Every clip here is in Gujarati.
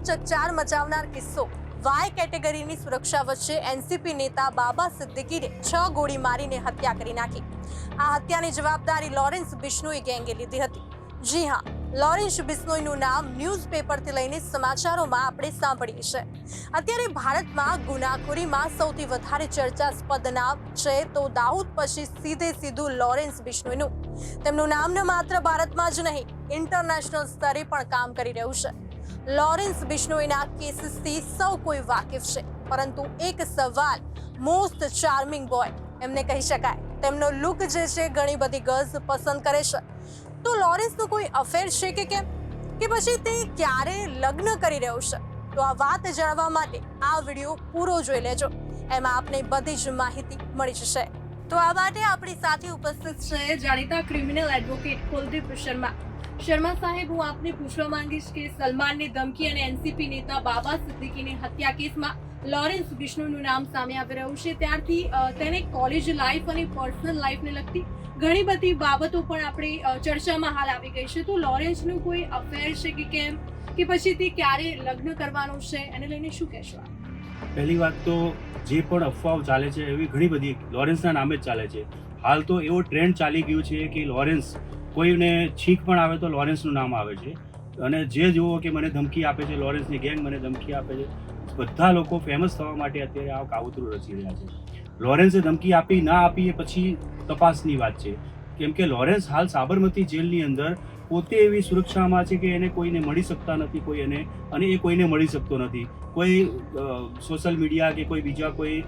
ચકચાર મચાવનાર કિસ્સો. વાય કેટેગરીની સુરક્ષા વચ્ચે એનસીપી નેતા બાબા સિદ્દીકીને છ ગોળી મારીને હત્યા કરી નાખી. આ હત્યાની જવાબદારી લોરેન્સ બિશ્નોઈ ગેંગે લીધી હતી. જી હા, લોરેન્સ બિશ્નોઈનું નામ ન્યૂઝપેપરથી લઈને સમાચારોમાં આપણે સાંભળીએ છે અત્યારે ભારતમાં ગુનાખોરીમાં સૌથી વધારે ચર્ચાસ્પદ નામ છે તો દાઉદ પછી સીધે સીધું લોરેન્સ બિશ્નોઈનું તેમનું નામ ન માત્ર ભારતમાં જ નહીં, ઇન્ટરનેશનલ સ્તરે પણ કામ કરી રહ્યું છે. લોરેન્સ બિશ્નોઈના કેસીસથી સૌ કોઈ વાકેફ છે. પરંતુ એક સવાલ મોસ્ટ ચાર્મિંગ બોય એમને કહી શકાય. તેમનો લુક જે છે, ઘણી બધી ગર્લ્સ પસંદ કરે છે. તો લોરેન્સનો કોઈ અફેર છે કે કેમ? કે પછી તે ક્યારે લગ્ન કરી રહ્યો છે? તો આ વાત જાણવા માટે આ વીડિયો પૂરો જોઈ લેજો. એમાં આપને બધી જ માહિતી મળી જશે. તો આ માટે આપણી સાથે ઉપસ્થિત છે જાણીતા ક્રિમિનલ એડવોકેટ કુલદીપ શર્મા શર્મા સાહેબ, હું આપને પૂછવા માંગીશ કે સલમાનની ધમકી અને એનસીપી નેતા બાબા સિદ્દીકીની હત્યા કેસમાં લોરેન્સ વિષ્ણુનું નામ સામે આવી રહ્યું છે. ત્યારથી તેને કોલેજ લાઈફ અને પર્સનલ લાઈફને લગતી ઘણી બધી બાબતો પણ આપણે ચર્ચામાં હાલ આવી ગઈ છે. તો લોરેન્સનું કોઈ અફેર છે કે કેમ? કે પછી તે ક્યારે લગ્ન કરવાનું છે? એને લઈને શું કહેશો પહેલી વાત તો જે પણ અફવાઓ ચાલે છે એવી ઘણી બધી, લોરેન્સના નામે જ ચાલે છે. હાલ તો એવો ટ્રેન્ડ ચાલી ગયું છે કે લોરેન્સ કોઈને છીંક પણ આવે તો લોરેન્સનું નામ આવે છે. અને જે જુઓ કે મને ધમકી આપે છે, લોરેન્સની ગેંગ મને ધમકી આપે છે, બધા લોકો ફેમસ થવા માટે અત્યારે આ કાવતરું રચી રહ્યા છે. લોરેન્સે ધમકી આપી, ના આપી એ પછી તપાસની વાત છે. કેમ કે લોરેન્સ હાલ સાબરમતી જેલની અંદર પોતે એવી સુરક્ષામાં છે કે એને કોઈને મળી શકતા નથી કોઈ એને, અને એ કોઈને મળી શકતો નથી. કોઈ સોશિયલ મીડિયા કે કોઈ બીજા કોઈ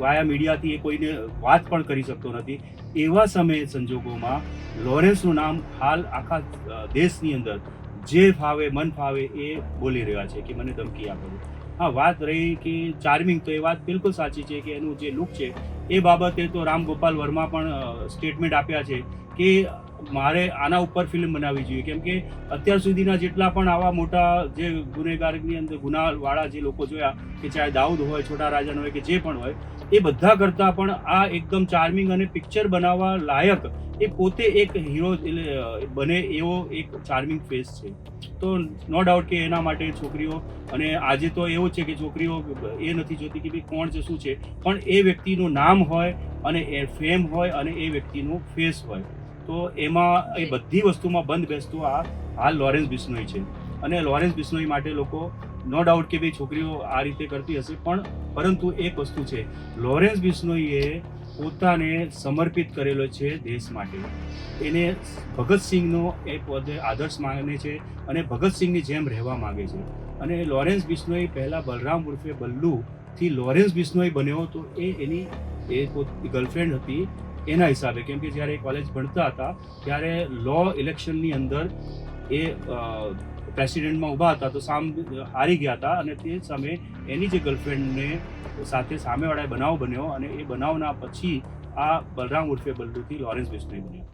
વાયા મીડિયાથી એ કોઈને વાત પણ કરી શકતો નથી. એવા સમયે સંજોગોમાં લોરેન્સનું નામ હાલ આખા દેશની અંદર જે ફાવે, મન ફાવે એ બોલી રહ્યા છે કે મને ધમકી આપે હા, વાત રહી કે ચાર્મિંગ તો એ વાત બિલકુલ સાચી છે કે એનું જે લુક છે એ બાબતે તો રામ ગોપાલ વર્મા પણ સ્ટેટમેન્ટ આપ્યા છે કે મારે આના ઉપર ફિલ્મ બનાવવી જોઈએ. કેમ કે અત્યાર સુધીના જેટલા પણ આવા મોટા જે ગુનેગારની અંદર ગુનાવાળા જે લોકો જોયા, કે ચાહે દાઉદ હોય, છોટા રાજન હોય, કે જે પણ હોય, એ બધા કરતાં પણ આ એકદમ ચાર્મિંગ અને પિક્ચર બનાવવા લાયક એ પોતે એક હીરો એટલે બને એવો એક ચાર્મિંગ ફેસ છે. તો નો ડાઉટ કે એના માટે છોકરીઓ, અને આજે તો એવું છે કે છોકરીઓ એ નથી જોતી કે ભાઈ કોણ છે, શું છે, પણ એ વ્યક્તિનું નામ હોય અને એ ફેમ હોય અને એ વ્યક્તિનું ફેસ હોય. તો એમાં એ બધી વસ્તુમાં બંધ બેસતું આ હાલ લોરેન્સ બિશ્નોઈ છે. અને લોરેન્સ બિશ્નોઈ માટે લોકો નો ડાઉટ કે ભાઈ છોકરીઓ આ રીતે કરતી હશે પણ પરંતુ એક વસ્તુ છે. લોરેન્સ બિશ્નોઈએ પોતાને સમર્પિત કરેલો છે દેશ માટે. એને ભગતસિંહનો એ પોતે આદર્શ માને છે અને ભગતસિંહની જેમ રહેવા માગે છે. અને લોરેન્સ બિશ્નોઈ પહેલાં બલરામ ઉર્ફે બલ્લુથી લોરેન્સ બિશ્નોઈ બન્યો તો એ એની એ ગર્લફ્રેન્ડ હતી. એના હિસાબે, કેમ કે જ્યારે એ કોલેજ ભણતા હતા, ત્યારે લો ઇલેક્શનની અંદર એ પ્રેસિડેન્ટમાં ઊભા હતા, તો સામ, હારી ગયા હતા અને તે સમયે એની જે ગર્લફ્રેન્ડને સાથે સામેવાળાએ બનાવ બન્યો અને એ બનાવના પછી આ બલરામ ઉર્ફે બલ્લુથી લોરેન્સ બિશ્નોઈ બન્યો.